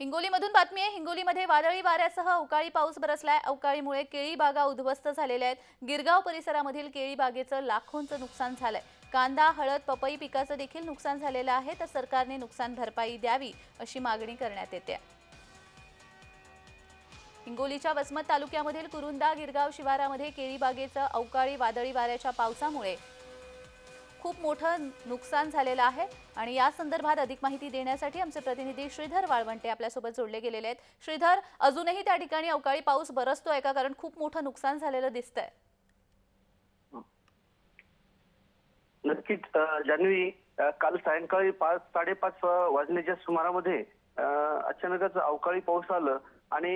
हिंगोलीमधून बातमी आहे हिंगोलीमध्ये वादळी वाऱ्यासह अवकाळी पाऊस बरसलाय. अवकाळीमुळे केळी बागा उद्ध्वस्त झालेल्या आहेत. गिरगाव परिसरामधील केळी बागेचं लाखोंचं नुकसान झालंय. कांदा हळद पपई पिकाचं देखील नुकसान झालेलं आहे तर सरकारने नुकसान भरपाई द्यावी अशी मागणी करण्यात येते. हिंगोलीच्या वसमत तालुक्यामधील कुरुंदा गिरगाव शिवारामध्ये केळी बागेचं अवकाळी वादळी वाऱ्याच्या पावसामुळे खूप मोठं नुकसान झालेलं आहे आणि या संदर्भात अधिक माहिती देण्यासाठी आमचे प्रतिनिधी श्रीधर वाळवंटे आपल्यासोबत जोडले गेलेले आहेत. श्रीधर अजूनही त्या ठिकाणी अवकाळी पाऊस बरसतोय का? कारण खूप मोठं नुकसान झालेलं दिसतंय. नक्कीच जान्हवी काल सायंकाळी पाच साडेपाच वाजण्याच्या सुमारामध्ये अचानकच अवकाळी पाऊस आलं आणि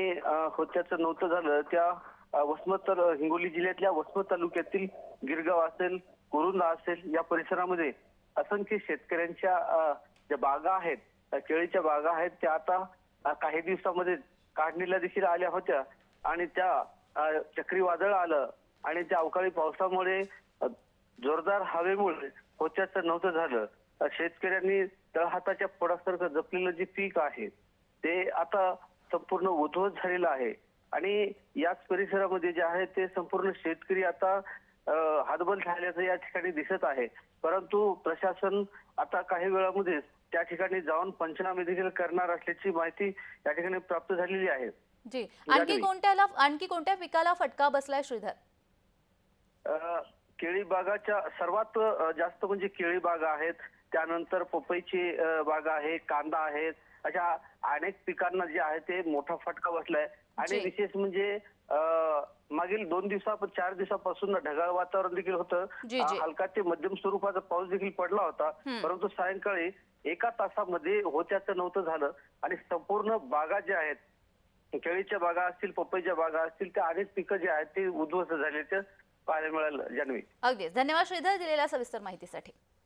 होत्याचं नव्हतं झालं. त्या वसमत हिंगोली जिल्ह्यातल्या वसमत तालुक्यातील गिरगाव असेल कुरुंदा असेल या परिसरामध्ये असंख्य शेतकऱ्यांच्या ज्या बागा आहेत केळीच्या बागा आहेत त्या आता काही दिवसामध्ये काढणीला देखील आल्या होत्या. आणि त्या चक्रीवादळ आलं आणि त्या अवकाळी पावसामुळे जोरदार हवेमुळे होत्याचं नव्हतं झालं. शेतकऱ्यांनी तळहाताच्या फोडासारखं जपलेलं जे पीक आहे ते आता संपूर्ण उद्ध्वस्त झालेलं आहे. आणि याच परिसरामध्ये जे आहे ते संपूर्ण शेतकरी आता हातबल झाल्याचं या ठिकाणी दिसत आहे. परंतु प्रशासन आता काही वेळामध्ये त्या ठिकाणी जाऊन पंचनामे देखील करणार असल्याची माहिती या ठिकाणी प्राप्त झालेली आहे. जी. आणखी. कोणत्याला आणखी कोणत्या पिकाला फटका बसलाय श्रीधर? केळी बागाच्या सर्वात जास्त म्हणजे केळी बागा आहेत त्यानंतर पपईची बागा आहे कांदा आहेत अशा अनेक पिकांना जे आहे ते मोठा फटका बसलाय आणि. विशेष म्हणजे मागील दोन दिवसा चार दिवसापासून ढगाळ वातावरण देखील होतं. हलका ते मध्यम स्वरूपाचा पाऊस देखील पडला होता. परंतु सायंकाळी एका तासामध्ये होत्याचं नव्हतं झालं आणि संपूर्ण बागा ज्या आहेत केळीच्या बागा असतील पपईच्या बागा असतील त्या अनेक पिकं जे आहेत ते उद्ध्वस्त झाल्याचं पाहायला मिळालं. जान्हवी अगदीच. धन्यवाद श्रीधर दिलेल्या सविस्तर माहितीसाठी.